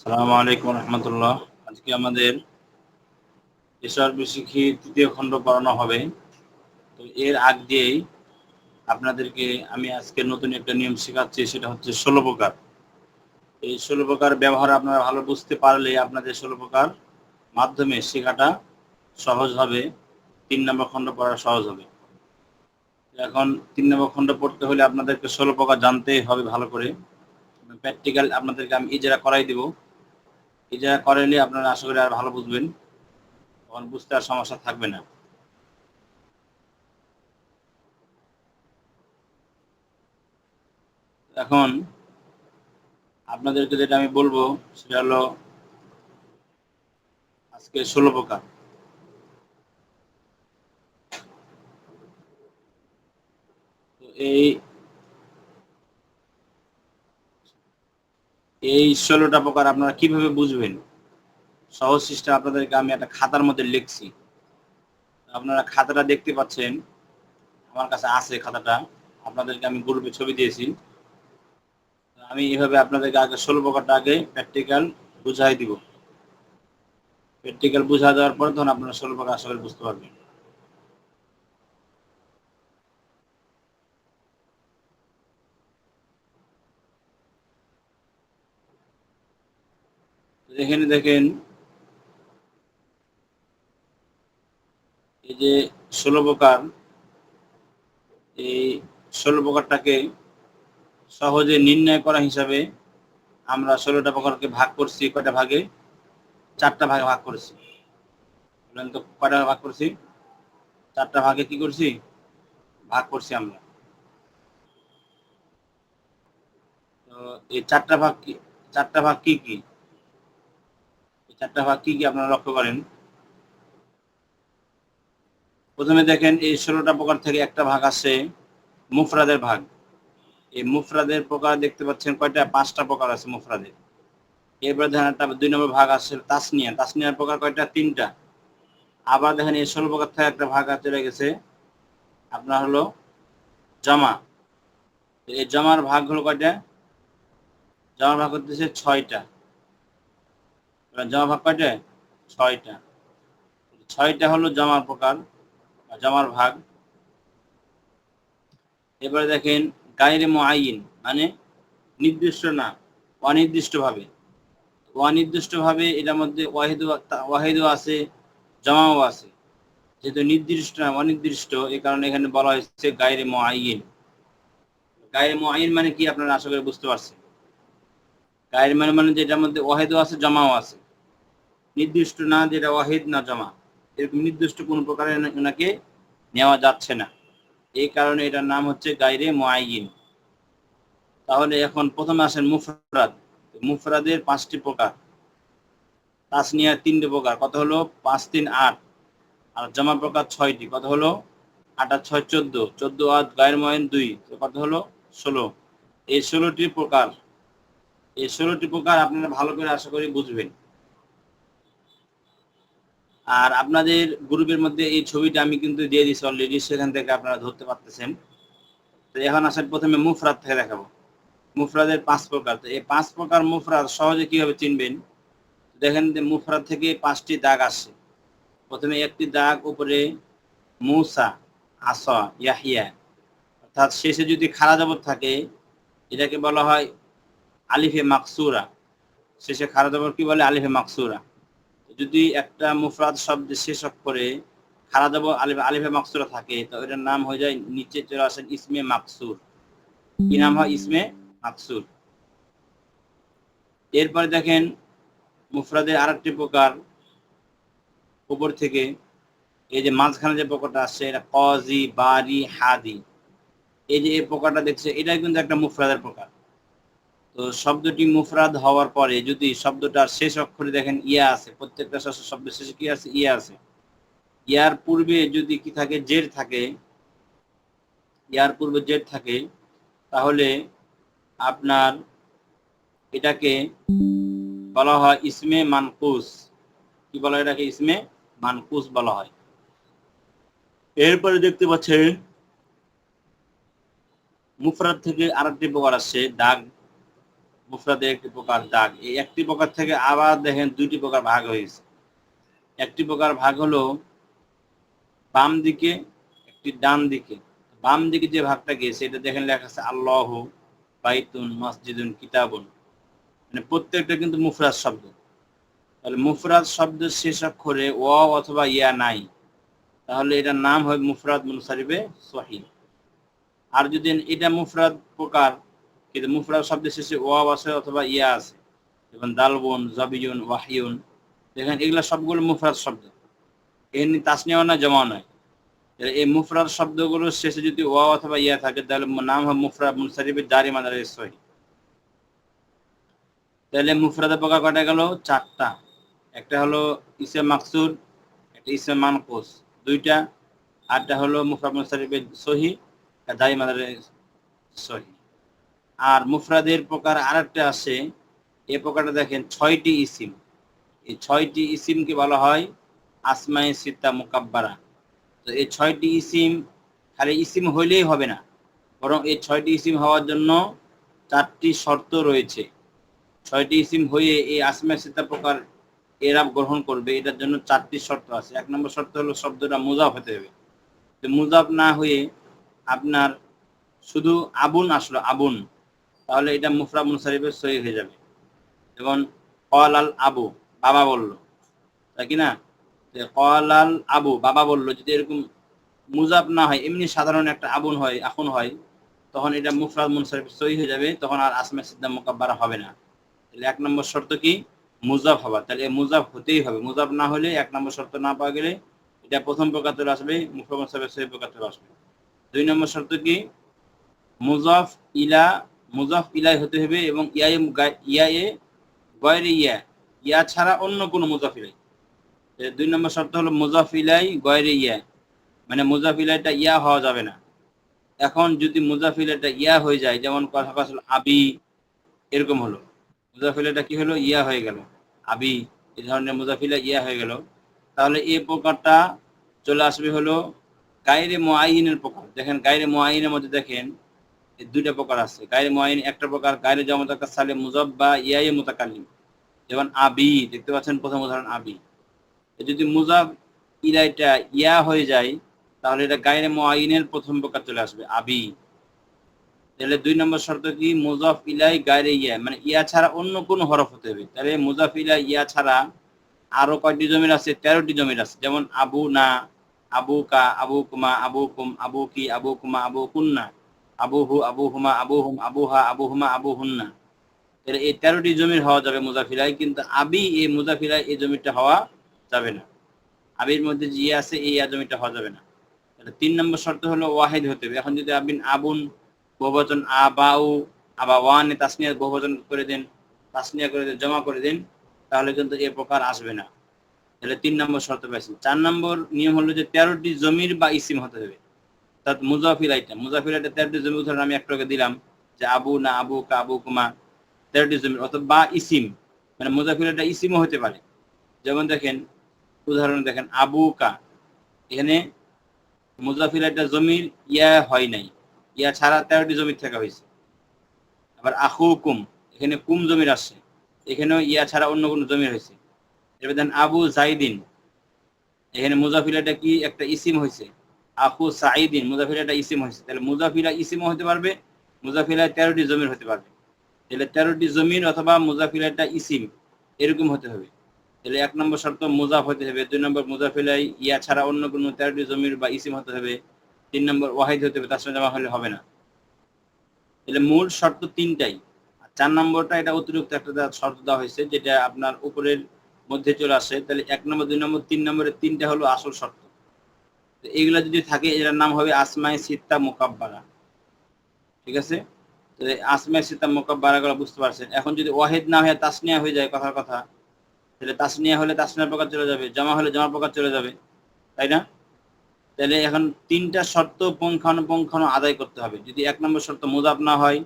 সালামু আলাইকুম রহমতুল্লাহ। আজকে আমাদের এসআর শিখি তৃতীয় খণ্ড পড়ানো হবে। তো এর আগ দিয়েই আপনাদেরকে আমি আজকে নতুন একটা নিয়ম শেখাচ্ছি, সেটা হচ্ছে ষোলো প্রকার। এই ষোলো প্রকার ব্যবহার আপনারা ভালো বুঝতে পারলে আপনাদের ষোলো প্রকার মাধ্যমে শেখাটা সহজ হবে, তিন নম্বর খণ্ড পড়া সহজ হবে। এখন তিন নম্বর খণ্ড পড়তে হলে আপনাদেরকে ষোলো প্রকার জানতেই হবে ভালো করে। প্র্যাকটিক্যাল আপনাদেরকে আমি ইজারা করাই দেবো। ইজারা করাইলে আপনারা আশা করি আর ভালো বুঝবেন। তখন বুঝতে আর সমস্যা থাকবে না। এখন আপনাদেরকে যেটা আমি বলব, সেটা হলো আজকে ষোলো প্রকার। এই এই ষোলোটা প্রকার আপনারা কীভাবে বুঝবেন? সহজ সিস্টেম আপনাদেরকে আমি একটা খাতার মধ্যে লিখছি। আপনারা খাতাটা দেখতে পাচ্ছেন। আমার কাছে আছে খাতাটা। আপনাদেরকে আমি গ্রুপে ছবি দিয়েছি। আমি এইভাবে আপনাদেরকে আগে ষোলো প্রকারটা আগে প্র্যাকটিক্যাল বুঝাই দিব। প্র্যাকটিক্যাল বুঝা দেওয়ার পর তখন আপনারা ষোলো প্রকার করে বুঝতে পারবেন। এখানে দেখেন, এই যে ষোলো প্রকার, এই ষোলো প্রকারটাকে সহজে নির্ণয় করা হিসাবে আমরা ষোলোটা প্রকারকে ভাগ করছি, কয়টা ভাগে? চারটা ভাগে ভাগ করেছি। তো, কয়টা ভাগ করছি? চারটা ভাগে কি করছি? ভাগ করছি আমরা। তো এই চারটা ভাগ কি, চারটা ভাগ কি কি? চারটা ভাগ কি কি আপনারা লক্ষ্য করেন? প্রথমে দেখেন এই ষোলোটা প্রকার থেকে একটা ভাগ আছে মুফরাদের ভাগ। এই মুফরাদের প্রকার দেখতে পাচ্ছেন কয়টা? পাঁচটা প্রকার আছে মুফরাদের। এরপরে দেখেন একটা দুই নম্বর ভাগ আছে তাসনিয়া। তাসনিয়ার প্রকার কয়টা? তিনটা। আবার দেখেন এই ষোলো প্রকার থেকে একটা ভাগ চলে গেছে। আপনার হলো জমা। এই জমার ভাগ হলো কয়টা? জমার ভাগ করতেছে ছয়টা। জমা ভাগ কয়টা? ছয়টা। ছয়টা হলো জমার প্রকার জমার ভাগ। এবারে দেখেন, গায়ের আইন মানে নির্দিষ্ট না, অনির্দিষ্টভাবে। অনির্দিষ্টভাবে এটার মধ্যে ওয়াহিদ ওয়াহিদও আছে, জমাও আছে। যেহেতু নির্দিষ্ট না, অনির্দিষ্ট এই কারণে এখানে বলা হয়েছে গায়ের আইন গায়ের আইন মানে কি আপনারা আশা করে বুঝতে পারছেন? গায়ের মানে মানে যেটার মধ্যে ওয়াহিদও আছে, জমাও আছে। নির্দিষ্ট না যেটা ওয়াহিদ না জমা, এরকম নির্দিষ্ট কোন প্রকারে ওনাকে নেওয়া যাচ্ছে না। এই কারণে এটার নাম হচ্ছে গাইরে মোয়াইন তাহলে এখন প্রথমে আসেন মুফরাদ। মুফরাদের পাঁচটি প্রকার। তাসনিয়ার তিনটি প্রকার। কত হলো? পাঁচ, তিন, আট। আর জমা প্রকার ছয়টি। কত হলো? আট আর ছয়, চোদ্দ। চোদ্দ, আট, গায়ের ময়ন, দুই। কত হলো? ষোলো। এই ষোলোটি প্রকার। এই ষোলোটি প্রকার আপনারা ভালো করে আশা করি বুঝবেন। আর আপনাদের গ্রুপের মধ্যে এই ছবিটা আমি কিন্তু দিয়ে দিচ্ছি অলরেডি সেখান থেকে আপনারা ধরতে পারতেছেন। তো এখন আসার প্রথমে মুফরাদ থেকে দেখাবো। মুফরাদের পাঁচ প্রকার। তো এই পাঁচ প্রকার মুফরাদ সহজে কীভাবে চিনবেন? দেখেন যে মুফরাদ থেকে পাঁচটি দাগ আসে। প্রথমে একটি দাগ, উপরে মুসা, আসা, ইয়াহিয়া। অর্থাৎ শেষে যদি খারা জবর থাকে, এটাকে বলা হয় আলিফে মাকসুরা। শেষে খারা জবর কি বলে? আলিফে মাকসুরা। যদি একটা মুফরাদ শব্দ শেষ অক্ষরে খারা যাব আলিফ আলিফে মাকসুরা থাকে, তো এটার নাম হয়ে যায় নিচে চলে আসেন ইসমে মাকসুর। কি নাম হয়? ইসমে মাকসুর। এরপরে দেখেন মুফরাদের আর একটি প্রকার উপর থেকে এই যে মাঝখানে যে পোকাটা আসছে, এটা কজি, বারি, হাদি। এই যে এই প্রকারটা দেখছে, এটাই কিন্তু একটা মুফরাদের প্রকার। তো শব্দটি মুফরাদ হওয়ার পরে যদি শব্দটার শেষ অক্ষরে দেখেন ইয়া আছে, প্রত্যেকটা শব্দ শেষে কি আছে? ইয়া আছে। ইয়ার পূর্বে যদি কি থাকে? জের থাকে। ইয়ার পূর্বে জের থাকে, তাহলে আপনার এটাকে বলা হয় ইসমে মানকুস। কি বলা হয় এটাকে? ইসমে মানকুস বলা হয়। এরপরে দেখতে পাচ্ছেন, মুফরাদ থেকে আরেকটি প্রকার আসছে, দাগ। মুফরাদের একটি প্রকার দাগ। এই একটি প্রকার থেকে আবার দেখেন দুইটি প্রকার ভাগ হয়েছে। একটি প্রকার ভাগ হলো বাম দিকে, একটি ডান দিকে। বাম দিকে যে ভাগটা গিয়েছে, এটা দেখেন লেখা আছে, আল্লাহ বাইতুন মসজিদুন কিতাবুন। মানে প্রত্যেকটা কিন্তু মুফরাজ শব্দ। তাহলে মুফরাদ শব্দের শেষ অক্ষরে ও অথবা ইয়া নাই। তাহলে এটার নাম হয় মুফরাদ মুনসারিবে সহি আর যদি এটা মুফরাদ প্রকার কিন্তু মুফরাদ শব্দের শেষে ও আছে অথবা ইয়া আছে। যেমন দালবন জবিউন ওয়াহিউন দেখেন এগুলা সবগুলো মুফরাদ শব্দ। এমনি তাসনিয়াও না জমা নয়। এই মুফরাদ শব্দগুলোর শেষে যদি ও অথবা ইয়া থাকে, তাহলে নাম হয় মুফরাদ মুনসারিবে জারি মাদারে সহি তাহলে মুফরাদে প্রকার কটা গেল? চারটা। একটা হলো ইসে মাকসুদ, একটা ইসে মানকুস। দুইটা। আরটা হলো মুফরাদ মুনসারিবে সহি আর জারি মাদারে সহি আর মুফরাদের প্রকার আরেকটা আছে, এ প্রকারটা দেখেন, ছয়টি ইসিম। এই ছয়টি ইসিমকে বলা হয়? আসমাই সিত্তা মোকাব্বারা। তো এই ছয়টি ইসিম, খালি ইসিম হইলেই হবে না, বরং এই ছয়টি ইসিম হওয়ার জন্য চারটি শর্ত রয়েছে। ছয়টি ইসিম হয়ে এই আসমাই সিত্তা প্রকার এরাব গ্রহণ করবে, এটার জন্য চারটি শর্ত আছে। এক নম্বর শর্ত হলো শব্দটা মুজাফ হতে হবে। তো মুজাফ না হয়ে আপনার শুধু আবুন আসলো, আবুন। তাহলে এটা মুফরা মুনসারিফের সহি হয়ে যাবে। যেমন কল আল আবু, বাবা বলল। তাই না? কল আল আবু, বাবা বলল, যদি এরকম মুজাব না হয়, এমনি সাধারণ একটা আবুন হয় এখন হয়, তখন এটা মুফরাদ মুনসারিফ সহি হয়ে যাবে, তখন আর আসমে সিদ্ধা মোকাব্বারা হবে না। তাহলে এক নম্বর শর্ত কি? মুজাব হবা তাহলে মুজাব হতেই হবে। মুজাব না হলে এক নম্বর শর্ত না পাওয়া গেলে এটা প্রথম প্রকার চলে আসবে, মুফরাদ মুনসারিফের সহি প্রকার চলে আসবে। দুই নম্বর শর্ত কি? মুজাফ ইলা মুজাফ ইলাই হতে হবে এবং ইয়া ইয়া এ গয়রে ইয়া ইয়া ছাড়া অন্য কোনো মুজাফ ইলাই। দুই নম্বর শর্ত হলো মুজাফ ইলাই, গয়রে ইয়া। মানে মুজাফ ইলাইটা ইয়া হওয়া যাবে না। এখন যদি মুজাফ ইলাইটা ইয়া হয়ে যায়, যেমন কথা কথা আবি, এরকম হলো। মুজাফ ইলাইটা কি হলো? ইয়া হয়ে গেল। আবি এই ধরনের মুজাফ ইলা ইয়া হয়ে গেল। তাহলে এই প্রকারটা চলে আসবে হলো গায়রে মোয়াইনের প্রকার। দেখেন গায়রে মোয়াইনের মধ্যে দেখেন দুইটা প্রকার আছে। গায়ের মোয়াইন একটা প্রকার, গায়ের জমতাকার সালে মুজব বা ইয়াই মোতাকালিম যেমন আবি, দেখতে পাচ্ছেন প্রথম উদাহরণ আবি। যদি মুজাব ইলাইটা ইয়া হয়ে যায়, তাহলে এটা গায়ের মোয়াইনের প্রথম প্রকার চলে আসবে, আবি। তাহলে দুই নম্বর শর্ত কি? মুজাফ ইলাই গায়ের ইয়া মানে ইয়া ছাড়া অন্য কোনো হরফ হতে হবে। তাহলে মুজাফ ইলাই ইয়া ছাড়া আরও কয়টি জমির আছে? তেরোটি জমির আছে। যেমন আবু না, আবু কা, আবু কুমা, আবু কুম, আবু কি, আবু কুমা, আবু কুন্না। আবুহু, আবুহুমা, আবুহুম, আবুহা, আবুহুমা, আবুহুন্না। তাহলে এই তেরোটি জমির হওয়া যাবে মুজাফিরাই কিন্তু আবি এই মুজাফিরাই এই জমিটা হওয়া যাবে না। আবির মধ্যে যে আছে, এই জমিটা হওয়া যাবে না। তাহলে তিন নম্বর শর্ত হলো ওয়াহিদ হতে হবে। এখন যদি আবিন আবুন, বহুবচন আবাউ আবা, ওয়ানে তাসনিয়া বহুবচন করে দেন, তাসনিয়া করে দেন, জমা করে দেন, তাহলে কিন্তু এ প্রকার আসবে না। তাহলে তিন নম্বর শর্ত পাইছি। চার নম্বর নিয়ম হলো যে তেরোটি জমির বা ইসিম হতে হবে। অর্থাৎ মুজাফির আইটা মুজাফির আইটা তেরোটি জমি উদাহরণ আমি একটু দিলাম যে আবু না আবু কা আবু কুমা তেরোটি জমি অর্থাৎ বা ইসিম। মানে মুজাফির ইসিমও হতে পারে। যেমন দেখেন, উদাহরণ দেখেন, আবু কা। এখানে মুজাফির জমির ইয়া হয় নাই। ইয়া ছাড়া তেরোটি জমির থাকা হয়েছে। আবার আহু কুম, এখানে কুম জমির আসছে। এখানেও ইয়া ছাড়া অন্য কোনো জমির হয়েছে। এবার দেন আবু জাইদিন, এখানে মুজাফিলাটা কি, একটা ইসিম হয়েছে। আখু সাইদিন মুজাফিরা একটা ইসিম হয়েছে। তাহলে মুজাফিরা ইসিমও হতে পারবে মুজাফিরা তেরোটি জমির হতে পারবে। তাহলে তেরোটি জমির অথবা মুজাফিলাটা ইসিম, এরকম হতে হবে। তাহলে এক নম্বর শর্ত মুজাফ হতে হবে, দুই নম্বর মুজাফিলাই ইয়া ছাড়া অন্য কোনো তেরোটি জমির বা ইসিম হতে হবে, তিন নম্বর ওয়াহিদ হতে হবে, তার সঙ্গে জমা হলে হবে না। তাহলে মূল শর্ত তিনটাই। আর চার নম্বরটা, এটা অতিরিক্ত একটা শর্ত দেওয়া হয়েছে, যেটা আপনার উপরের মধ্যে চলে আসে। তাহলে এক নম্বর, দুই নম্বর, তিন নম্বরের তিনটা হলো আসল শর্ত। এগুলা যদি থাকে, এটার নাম হবে আসমাই সিত্তা মোকাব্বারা ঠিক আছে? আসমাই সিত্তা মোকাব্বারা গুলো বুঝতে পারছেন। এখন যদি ওয়াহিদ না হয়ে তাসনিয়া হয়ে যায়, কথার কথা, তাহলে তাসনিয়া হলে তাসনিয়ার প্রকার চলে যাবে, জমা হলে জমা প্রকার চলে যাবে, তাই না? তাহলে এখন তিনটা শর্ত পঙ্খানুপঙ্খানু আদায় করতে হবে। যদি এক নম্বর শর্ত মুজাফ না হয়,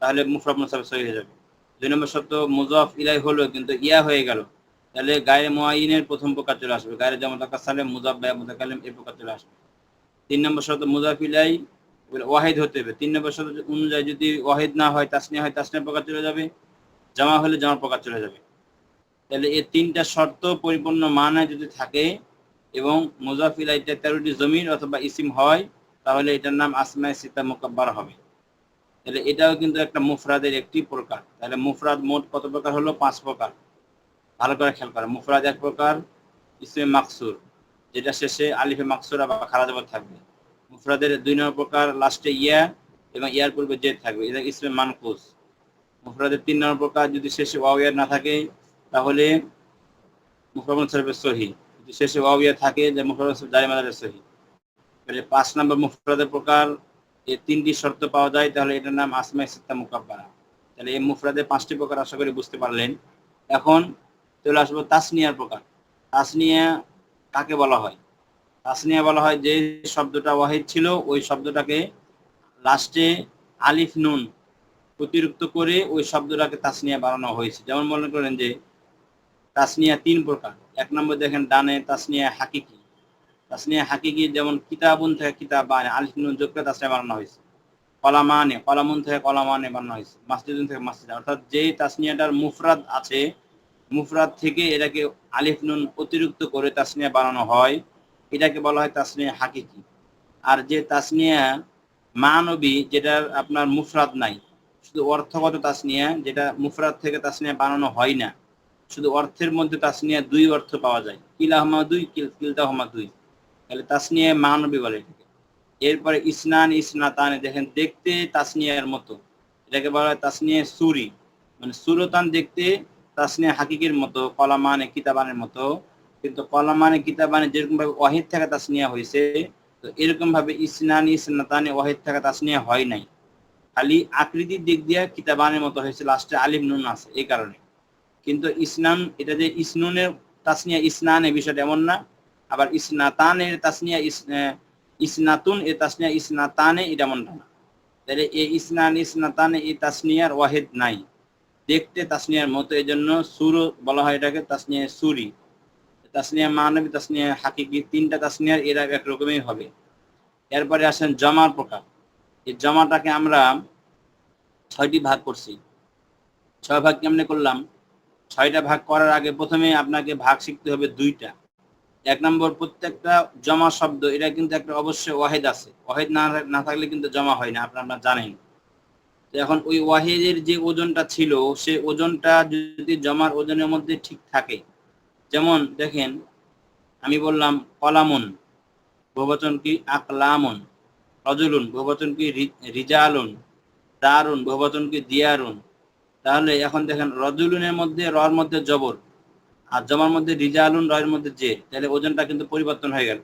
তাহলে মুফরাব মুসাফে সহি হয়ে যাবে। দুই নম্বর শর্ত মুজাফ ইলাই হলো, কিন্তু ইয়া হয়ে গেল। তাহলে গায়ে মোয়াইনের প্রথম প্রকার চলে আসবে। গায়ে যেমন সালে মুজাব মুজাকালিম এই প্রকার চলে আসবে। তিন নম্বর শর্ত মুজাফিলাই ওয়াহিদ হতে হবে। তিন নম্বর শর্ত অনুযায়ী যদি ওয়াহিদ না হয় তাসনিয়া হয় তাসনিয়া প্রকার চলে যাবে। জমা হলে জমার প্রকার চলে যাবে। তাহলে এই তিনটা শর্ত পরিপূর্ণ মানায় যদি থাকে এবং মুজাফিলাইতে তেরোটি জমির অথবা ইসিম হয়, তাহলে এটার নাম আসমায় সিতা মোকাব্বার হবে। তাহলে এটাও কিন্তু একটা মুফরাদের একটি প্রকার। তাহলে মুফরাদ মোট কত প্রকার হলো? পাঁচ প্রকার। ভালো করে খেয়াল করে মুফরাদ এক প্রকার, ইসমে মাকসুর, যেটা শেষে আলিফে মাকসুরা বা খারাজ থাকবে। মুফরাদের দুই নম্বর প্রকার, লাস্টে ইয়া এবং ইয়ার পূর্বে জেদ থাকবে। এটা ইসমে মানকুস। মুফরাদের তিন নম্বর প্রকার, যদি শেষে ওয়াওয়ার না থাকে, তাহলে মুফরাদ শরীফের সহি। যদি শেষে ওয়াওয়ার থাকে যে মুফরাদ জারি মাদারের সহি। পাঁচ নম্বর মুফরাদের প্রকার এই তিনটি শর্ত পাওয়া যায়, তাহলে এটার নাম আসমাই সিত্তা মুকাব্বারা তাহলে এই মুফরাদের পাঁচটি প্রকার আশা করি বুঝতে পারলেন। এখন চলে আসব তাসনিয়ার প্রকার। তাসনিয়া কাকে বলা হয়? তাসনিয়া বলা হয় যে শব্দটা ওয়াহিদ ছিল, ওই শব্দটাকে লাস্টে আলিফ নুন অতিরিক্ত করে ওই শব্দটাকে তাসনিয়া বানানো হয়েছে। যেমন মনে করেন যে তাসনিয়া তিন প্রকার। এক নম্বর দেখেন ডানে তাসনিয়া হাকিকি। তাসনিয়া হাকিকি যেমন কিতাবুন থেকে কিতাব বানে আলিফ নুন যোগ করে তাসনিয়া বানানো হয়েছে। কলামানে, কলামুন থেকে কলামানে বানানো হয়েছে। মাসজিদুন থেকে মাসজিদ। অর্থাৎ যেই তাসনিয়াটার মুফরাদ আছে মুফরাদ থেকে এটাকে আলিফ নুন অতিরিক্ত করে তাসনিয়া বানানো হয়। এটাকে বলা হয় তাসনিয়া হাকিকি। আর যে তাসনিয়া মানবী যেটার আপনার মুফরাদ নাই, শুধু অর্থগত তাসনিয়া, যেটা মুফরাদ থেকে তাসনিয়া বানানো হয় না, শুধু অর্থের মধ্যে তাসনিয়া দুই অর্থ পাওয়া যায়। কিলাহমা দুই কিলতাহমা দুই। তাহলে তাসনিয়া মানবী বলে এটাকে। এরপরে ইসনান ইসনাতানে, দেখেন দেখতে তাসনিয়ার মতো। এটাকে বলা হয় তাসনিয়া সুরি। মানে সুরতান দেখতে তাসনিয়া হাকিকের মতো, কলামানে কিতাবানের মতো। কিন্তু কলামানে কিতাবানে যেরকম ভাবে ওয়াহিদ থেকে তাসনিয়া হয়েছে, তো এরকম ভাবে ইসনান, ইসনাতানে ওয়াহিদ থেকে তাসনিয়া হয় নাই। খালি আকৃতির দিক দিয়ে কিতাবানের মতো হয়েছে, লাস্টে আলিম নুন আছে এই কারণে। কিন্তু ইসনান, এটা যে ইসনুনের তাসনিয়া ইসনান এই বিষয়টা এমন না, আবার ইসনাতানের তাসনিয়া ইসনাতুন, এ তাসনিয়া, ইসনাতানে এটা এমনটা না। তাহলে এই ইসনান, ইসনাতানে এই তাসনিয়ার ওয়াহিদ নাই। দেখতে তাসনিয়ার মতো এই জন্য সুর বলা হয় এটাকে তাসনিয়া সুরি। তাসনিয়া মানবী তাসনিয়া হাকিকি, তিনটা তাসনিয়ার এরা একরকমই হবে। এরপরে আসেন জমার প্রকার। এই জমাটাকে আমরা ছয়টি ভাগ করছি। ছয় ভাগ কেমনে করলাম? ছয়টা ভাগ করার আগে প্রথমে আপনাকে ভাগ শিখতে হবে দুইটা। এক নম্বর, প্রত্যেকটা জমা শব্দ, এটা কিন্তু একটা অবশ্যই ওয়াহেদ আছে। ওয়াহেদ না না থাকলে কিন্তু জমা হয় না আপনারা আপনারা জানেন। এখন ওই ওয়াহেদের যে ওজনটা ছিল, সে ওজনটা যদি জমার ওজনের মধ্যে ঠিক থাকে, যেমন দেখেন, আমি বললাম, কলামুন, বহুবচন কি আকলামুন, রজুলুন, বহুবচন কি রিজালুন, দারুণ, বহুবচন কি দিয়ারুন, তাহলে এখন দেখেন, রজুলুনের মধ্যে রর মধ্যে জবর, আর জমার মধ্যে রিজালুন, রয়ের মধ্যে জে, তাহলে ওজনটা কিন্তু পরিবর্তন হয়ে গেল।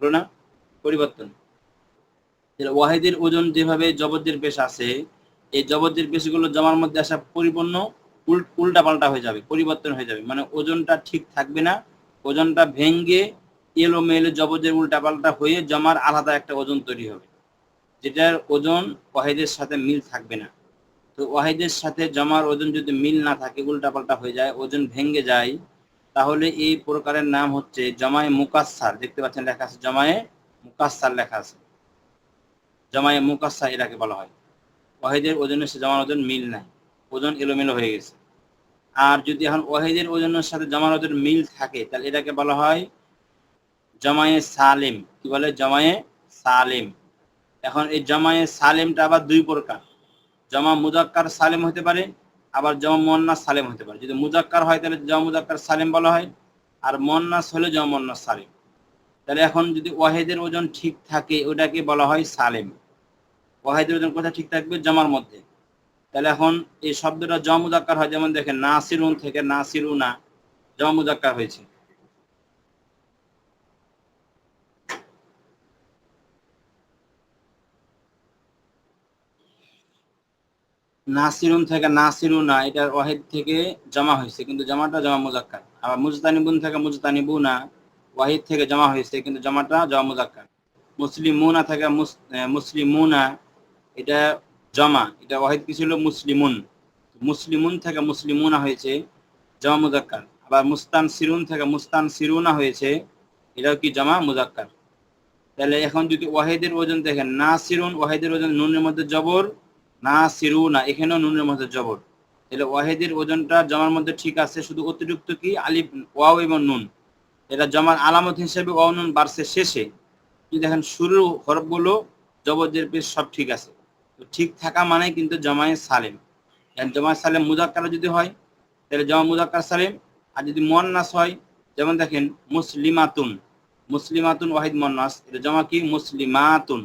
না? পরিবর্তন। ওয়াহিদের ওজন যেভাবে জবরদের বেশ আছে এই জবরদের পেশগুলো জমার মধ্যে আসা পরিপূর্ণ উল্টা পাল্টা হয়ে যাবে, পরিবর্তন হয়ে যাবে। মানে ওজনটা ঠিক থাকবে না, ওজনটা ভেঙ্গে এলো মেলে জবরদের উল্টা পাল্টা হয়ে জমার আলাদা একটা ওজন তৈরি হবে, যেটার ওজন ওয়াহিদের সাথে মিল থাকবে না। তো ওয়াহিদের সাথে জমার ওজন যদি মিল না থাকে উল্টা পাল্টা হয়ে যায়, ওজন ভেঙ্গে যায়, তাহলে এই প্রকারের নাম হচ্ছে জমায়ে মুকাসার দেখতে পাচ্ছেন, লেখা আছে জমায়ে মুকাসার লেখা আছে। জমায়ে মুকাসার এটাকে বলা হয়। ওয়াহিদের ওজনের সাথে জমার ওজন মিল নাই। ওজন এলোমেলো হয়ে গেছে। আর যদি এখন ওয়াহিদের ওজনের সাথে জমার ওজন মিল থাকে, তাহলে এটাকে বলা হয় জমায়ে সালেম। কি বলে? জমায়ে সালেম। এখন এই জমায়ে সালেমটা আবার দুই প্রকার। জমা মুজাক্কার সালেম হতে পারে, আবার জমা মোয়ান্নাস সালেম হতে পারে। যদি মুজাক্কার হয়, তাহলে জমা মুজাক্কার সালেম বলা হয়, আর মোয়ান্নাস হলে জমা মোয়ান্নাস সালেম। তাহলে এখন যদি ওয়াহেদের ওজন ঠিক থাকে, ওটাকে বলা হয় সালেম। ওয়াহেদের কোথায় ঠিক থাকবে জমার মধ্যে। তাহলে এখন এই শব্দটা জমা মুজাক্কার হয়, যেমন দেখেন, নাসিরুন থেকে নাসিরুনা জমা মুজাক্কার হয়েছে। নাসিরুন থেকে নাসিরুনা এটার ওয়াহিদ থেকে জমা হয়েছে, কিন্তু জমাটা জমা মুজাক্কার আবার মুজতানিবুন থেকে মুজতানিবুনা, ওয়াহিদ থেকে জমা হয়েছে, কিন্তু জমাটা জমা মুজাক্কার মুসলিমুনা থেকে মুসলিমুনা এটা জমা, এটা ওয়াহিদ কি ছিল? মুসলিমুন। মুসলিমুন থেকে মুসলিমুনা হয়েছে, জমা মুজাক্কার। আবার মুস্তান সিরুন থেকে মুস্তান সিরুনা হয়েছে, এটাও কি জমা মুজাক্কার? তাহলে এখন যদি ওয়াহিদের ওজন দেখেন, নাসিরুন ওয়াহিদের ওজন নুনের মধ্যে জবর না সিরু না এখানেও নুনের মধ্যে জবর। তাহলে ওয়াহেদের ওজনটা জমার মধ্যে ঠিক আছে, শুধু অতিরিক্ত কি? আলিফ, ওয়াও এবং নুন। এটা জমার আলামত হিসেবে ওয়াও নুন বাড়ছে শেষে। যদি দেখেন শুরু হরফগুলো জবরদের পেশ সব ঠিক আছে। তো ঠিক থাকা মানে কিন্তু জমায়ে সালেম। জমায়ে সালেম মুজাক্কার যদি হয়, তাহলে জমা মুজাক্কার সালেম। আর যদি মন্নাস হয়, যেমন দেখেন, মুসলিমাতুন। মুসলিমাতুন ওয়াহিদ মন্নাস এটা জমা কি? মুসলিমাতুন।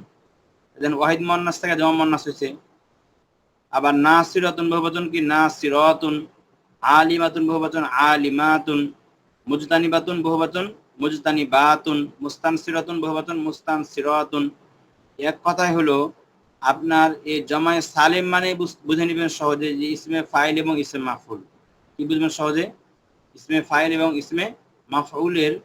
দেখেন, ওয়াহিদ মন্নাস থেকে জমা মন্নাস হয়েছে। আবার নাসিরাতুন বহুবচন কি? নাসিরাতুন। আলিমাতুন বহুবচন, আলিমাতুন। মুজতানিবাতুন বহুবচন, মুজতানিবাতুন। মুস্তানসিরাতুন বহুবচন, মুস্তানসিরাতুন। এক কথাই হলো আপনার এই জমায়ে সালেম মানে বুঝ- নেবেন সহজে যে ইসমে ফাইল এবং ইসমে মাফুল। কি বুঝবেন সহজে? ইসমে ফাইল এবং ইসমে মাফউলের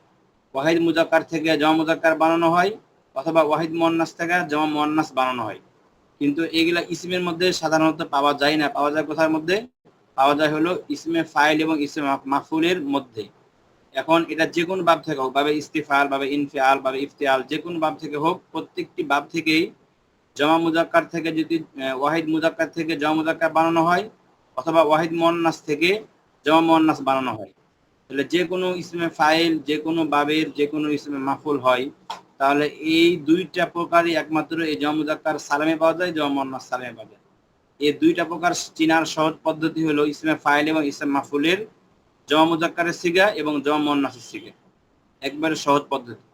ওয়াহিদ মুজাক্কার থেকে জমা মুজাক্কার বানানো হয় অথবা ওয়াহিদ মুয়ান্নাস থেকে জমা মুয়ান্নাস বানানো হয়। কিন্তু এগুলা ইসমের মধ্যে সাধারণত পাওয়া যায় না। পাওয়া যায় কোথার মধ্যে? পাওয়া যায় হলো ইসমে ফাইল এবং ইসমে মাফুলের মধ্যে। এখন এটা যে কোনো বাব থেকে হোক বাবে ইস্তিফাল বাবে ইনফিয়াল বাবে ইফতিয়াল, যে কোনো বাব থেকে হোক, প্রত্যেকটি বাপ থেকেই জমা মুজাক্কার থেকে যদি ওয়াহিদ মুজাক্কার থেকে জমা মুজাক্কার বানানো হয়, অথবা ওয়াহিদ মুয়ান্নাস থেকে জমা মুয়ান্নাস বানানো হয়। তাহলে যে কোনো ইসমে ফাইল, যে কোনো বাবের, যে কোনো ইসমে মাফুল হয়, তাহলে এই দুইটা প্রকারই একমাত্র এই জমা মুজাক্কার সালামে পাওয়া যায়, জমা মুয়ান্নাস সালামে পাওয়া যায়। এই দুইটা প্রকার চিনার সহজ পদ্ধতি হলো ইসমে ফাইল এবং ইসমে মাফুলের জমা মুজাক্কারের সিগা এবং জমা মুয়ান্নাসের সিগা। একবারে সহজ পদ্ধতি।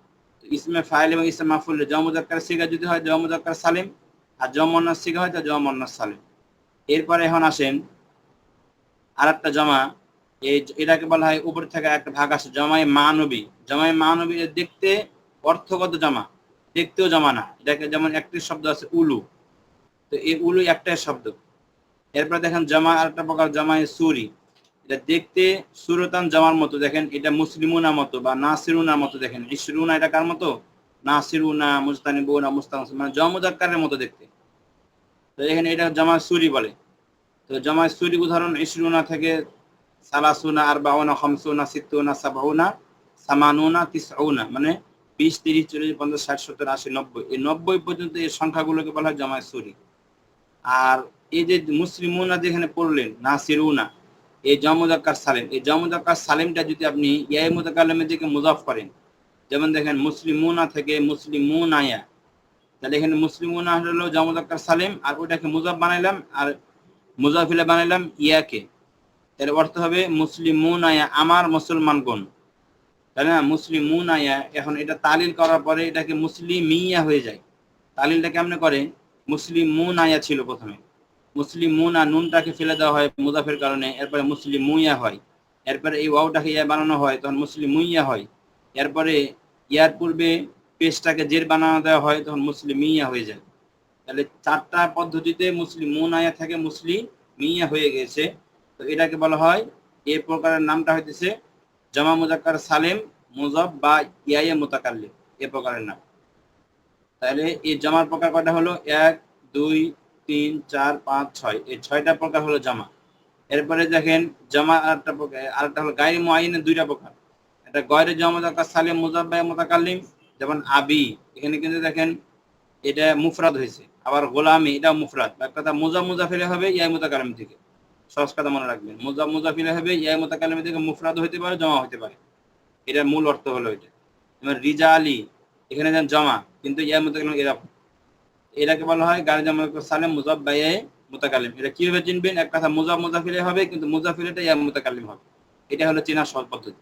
ইসমে ফাইল এবং ইসমে মাফুলের জমা মুজাক্কারের সিগা যদি হয় জমা মুজাক্কার সালিম। আর জমা মুয়ান্নাস সিগা হয় তা জমা মুয়ান্নাস সালিম। এরপরে এখন আসেন আর একটা জমা। এই এটাকে বলা হয় উপর থেকে একটা ভাগ আসে, জমায় মানবী। জমায় মানবী দেখতে অর্থগত জমা, দেখতেও জমা না। এটাকে যেমন একটি শব্দ আছে, উলু। তো এই উলু একটাই শব্দ। এরপর দেখেন জমা আর একটা প্রকার, জমায় সুরি। এটা দেখতে সুরতান জমার মতো, দেখেন এটা মুসলিমুনা মতো বা নাসিরুনা মতো দেখেন। ইসরুনা এটা কার মতো? নাসিরুনা মুস্তানিবুনা মুস্তান মানে মতো দেখতে। তো এখানে এটা জমা সুরি বলে। তো জমা সুরি উদাহরণ ইসরুনা থেকে সালাসুনা আর বাউনা খমসুনা, সিত্তুনা, সাবাউনা, সামানুনা, তিসউনা মানে বিশ, তিরিশ, চল্লিশ, পঞ্চাশ, ষাট, সত্তর, আশি, নব্বই। এই নব্বই পর্যন্ত এই সংখ্যাগুলোকে বলা হয় জমায় সুরি। আর এই যে মুসলিমুনা যেখানে পড়লেন, নাসিরুনা এই জমুদাক্কার সালেম। এই জমুদাক্কার সালেমটা যদি আপনি ইয়াই মুতাকাল্লামের দিকে মুজাফ করেন, যেমন দেখেন মুসলিমুনা থেকে মুসলিমুনায়া। তাহলে এখানে মুসলিমুনা হলো জমুদাক্কার সালেম, আর ওটাকে মুজাফ বানাইলাম, আর মুজাফিলা বানাইলাম ইয়াকে। এর অর্থ হবে মুসলিমুনায়া আমার মুসলমানগণ তাই না? মুসলিমুনায়া, এখন এটা তালিল করার পরে এটাকে মুসলিমিয়া হয়ে যায়। তালিলটা কেমনে করে? মুসলিমুনায়া ছিল প্রথমে। মুসলিম মুনা নুনটাকে ফেলে দেওয়া হয় মুজাফের কারণে, এরপরে মুসলিম মুইয়া হয়। এরপরে এই ওয়াওটাকে ইয়া বানানো হয়, তখন মুসলিম মুইয়া হয়। এরপরে ইয়ার পূর্বে পেশটাকে জের বানানো দেওয়া হয়, তখন মুসলিম মিয়া হয়ে যায়। তাহলে চারটা পদ্ধতিতে মুসলিম মুনায়া থেকে মুসলিম মিয়া হয়ে গেছে। তো এটাকে বলা হয় এই প্রকারের নামটা হইতেছে জামা মুজাক্কার সালেম মুজব বা ইয়াইয়া মুতাকাল্লিম এ প্রকারের নাম। তাহলে এই জামার প্রকার কয়টা হলো? এক, দুই তিন, চার, পাঁচ, ছয়। এই ছয়টা প্রকার হলো জামা। এরপরে দেখেন, জামা আরেকটা প্রকার, আরেকটা হলো গায়ের মুআইনের দুইটা প্রকার। এটা গয়রে জামা মুজাক্কার সালেম মুজাব্বাই মুতাকাল্লিম, যেমন আবি। এখানে কিন্তু দেখেন, এটা মুফরাদ হয়েছে। আবার গোলামি এটা মুফরাদ। এক কথা মুজা মুজাফিলে হবে, ইয়াই মুতাকাল্লিম থেকে। সহজ কথা মনে রাখবেন। মুজা মুজাফিলে হবে, ইয়াই মুতাকাল্লিম থেকে মুফরাদ হতে পারে, জমা হতে পারে। এটার মূল অর্থ হলো এটা। যেমন রিজা আলী, এখানে যেন জমা, কিন্তু ইয়াই মুতাকাল্লিম এরকম এটাকে বলা হয় গাড়ি জামা সালেম মুজাব বাইয়ে মুতাকালিম এটা কীভাবে চিনবেন? এক কথা মুজাব মুজাফিলে হবে, কিন্তু মুজাফিলেটা ইয়া মুতাকালিম হবে। এটা হলো চেনার সহজ পদ্ধতি।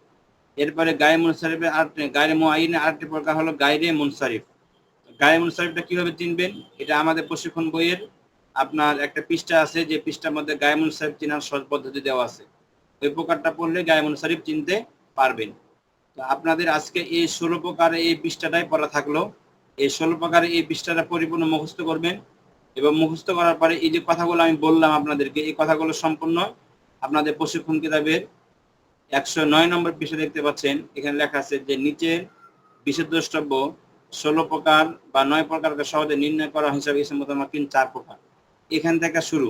এরপরে গায়ে মুনসারিফের আর গায়ে মুআইনে আরেকটি প্রকার হলো গায়রে মুনসারিফ। গায়ে মুনসারিফটা কীভাবে চিনবেন? এটা আমাদের প্রশিক্ষণ বইয়ের আপনার একটা পৃষ্ঠা আছে, যে পৃষ্ঠার মধ্যে গায়ে মুনসারিফ চেনার সহজ পদ্ধতি দেওয়া আছে। ওই প্রকারটা পড়লে গায়ে মুনসারিফ চিনতে পারবেন। তো আপনাদের আজকে এই ষোলো প্রকারে এই পৃষ্ঠাটাই পড়া থাকল। এই ষোলো প্রকারে এই পৃষ্ঠাটা পরিপূর্ণ মুখস্থ করবেন এবং মুখস্থ করার পরে এই যে কথাগুলো আমি বললাম আপনাদেরকে, এই কথাগুলো সম্পূর্ণ আপনাদের প্রশিক্ষণ কিতাবের একশো নয় নম্বর পৃষ্ঠা দেখতে পাচ্ছেন। এখানে লেখা আছে যে নিচের বিশুদ্ধ দ্রষ্টব্য ষোলো প্রকার বা নয় প্রকারকে সহজে নির্ণয় করা হিসাবে এসে মোটামুটি চার প্রকার। এখান থেকে শুরু।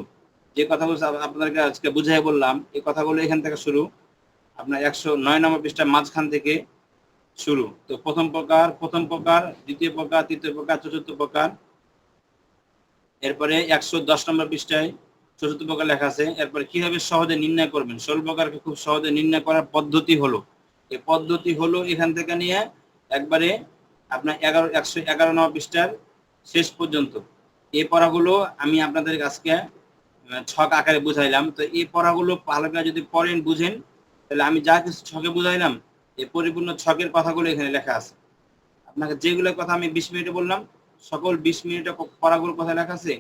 যে কথাগুলো আপনাদেরকে আজকে বুঝাই বললাম, এই কথাগুলো এখান থেকে শুরু। আপনার একশো নয় নম্বর পৃষ্ঠার মাঝখান থেকে শুরু। তো প্রথম প্রকার প্রথম প্রকার, দ্বিতীয় প্রকার, তৃতীয় প্রকার, চতুর্থ প্রকার। এরপরে একশো দশ নম্বর পৃষ্ঠায় চতুর্থ প্রকার লেখা আছে, এরপরে কীভাবে সহজে নির্ণয় করবেন? ষোল প্রকারকে খুব সহজে নির্ণয় করার পদ্ধতি হলো। এই পদ্ধতি হলো এখান থেকে নিয়ে একবারে আপনার এগারো, একশো এগারো নম্বর পৃষ্ঠার শেষ পর্যন্ত। এই পড়াগুলো আমি আপনাদের আজকে ছক আকারে বুঝাইলাম। তো এই পড়াগুলো ভালো করে যদি পড়েন, বুঝেন, তাহলে আমি যা কিছু ছকে বুঝাইলাম এই পরিপূর্ণ ছকের কথাগুলো এখানে লেখা আছে। আপনাকে যেগুলো কথা আমি বিশ মিনিটে বললাম, সকল বিশ মিনিটে পড়াগুলোর কথা লেখা আছে,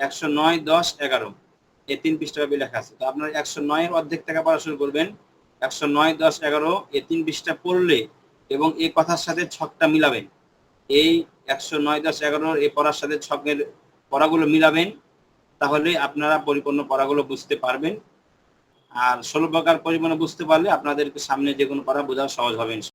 একশো নয়, দশ, এগারো। এই তিন পৃষ্ঠাভাবে লেখা আছে। তো আপনার একশো নয়ের অর্ধেক থেকে পড়া শুরু করবেন। একশো নয়, দশ, এগারো, এই তিন পৃষ্ঠা পড়লে এবং এই কথার সাথে ছকটা মিলাবেন। এই একশো নয়, দশ, এগারো, এই পড়ার সাথে ছকের পড়াগুলো মিলাবেন। তাহলে আপনারা পরিপূর্ণ পড়াগুলো বুঝতে পারবেন। আর ষোলো প্রকার পরিমাণে বুঝতে পারলে আপনাদেরকে সামনে যে কোনো পড়া বোঝা সহজ হবে।